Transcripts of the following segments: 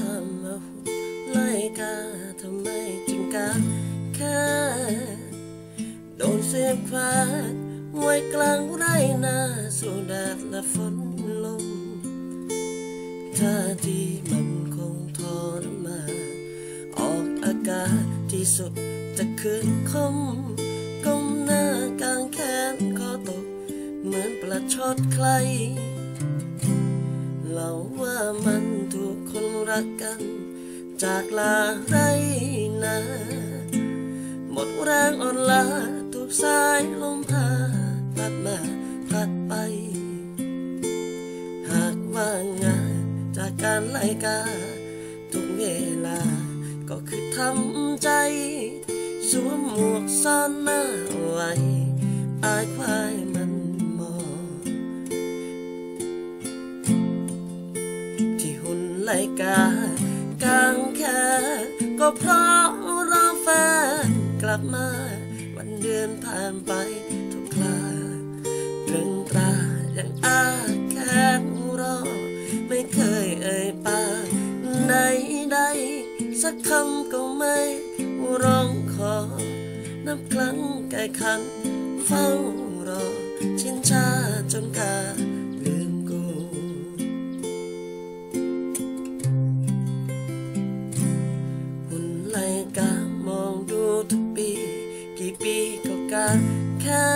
ข้าาหุบไล่กาทำไมจึงกาค่าโดนเสียบควาดกลางไรนาสู่แดดและฝนลมท่าที่มันคงทรมาออกอากาศที่สุดจะคืนคมก้มหน้ากลางแขนคอตก เหมือนประชดใคร เล่าว่ามันถูกคนรักกัน จากลาไรนาหมดแรงอ่อนล้าถูกสายลมพาพัดมาพัดไป หากว่างานจากการไล่กาทุกเวลาก็คือทำใจ สวมหมวกซ่อนหน้า หุ่กากลางแค่ก็เพราะรอแฟนกลับมา วันเดือนผ่านไปทุกคราตรึงตรายังอาแค่รอ ไม่เคยเอ่ยปากใดใด สักคำก็ไม่ร้องขอ นับครั้งไก่คันเฝ้ารอชินชาจนกา กามองดูทุกปี กี่ปีก็การแค่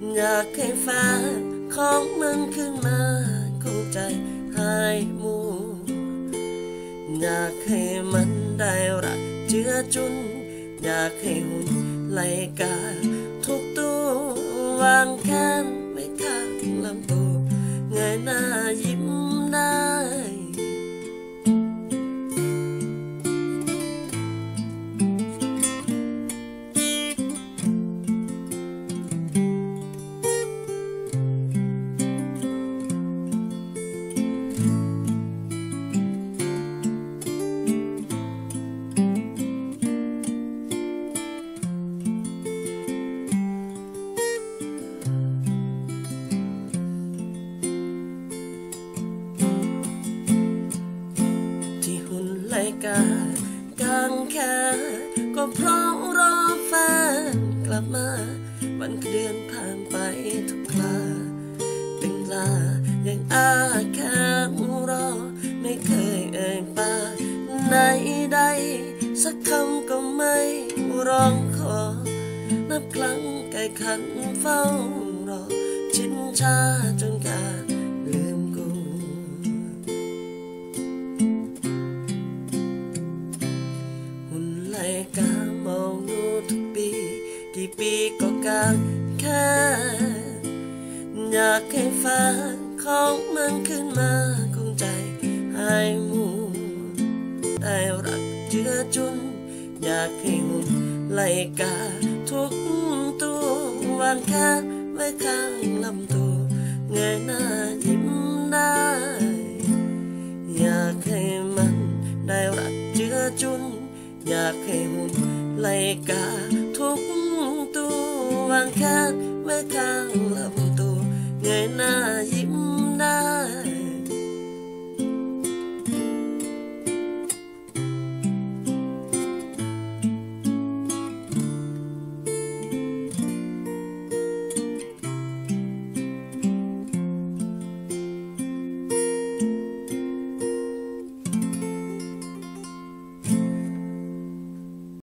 นอยากให้แฟนของมันขึ้นมาคงใจหายมัวอยากให้มันได้รักเจือจุน อยากให้หุ่นไลกาทุกตัววางแขนไม่ข้างลำตัวเงยหน้ายิ้ม กากลางแค่ก็เพราะรอแฟนกลับมาวันเดือนผ่านไปทุกคราเป็นลายังอาแค่รอ ไม่เคยเอ่ยปากใดใดสักคำก็ไม่ร้องขอ นับครั้งไก่ขันเฝ้ารอ ชินชาจนกาลื อยากให้แฟนของมันขึ้นมาคงใจหายมัวได้รักเจือจุน อยากให้หุ่นไลกาทุกตัววางแค่ไว้ข้างลำตัวเงยหน้ายิ้มได้ อยากให้มันได้รักเจือจุน อยากให้หุ่นไลกาทุกตัววางแค่ไว้ข้างลำ 给那一幕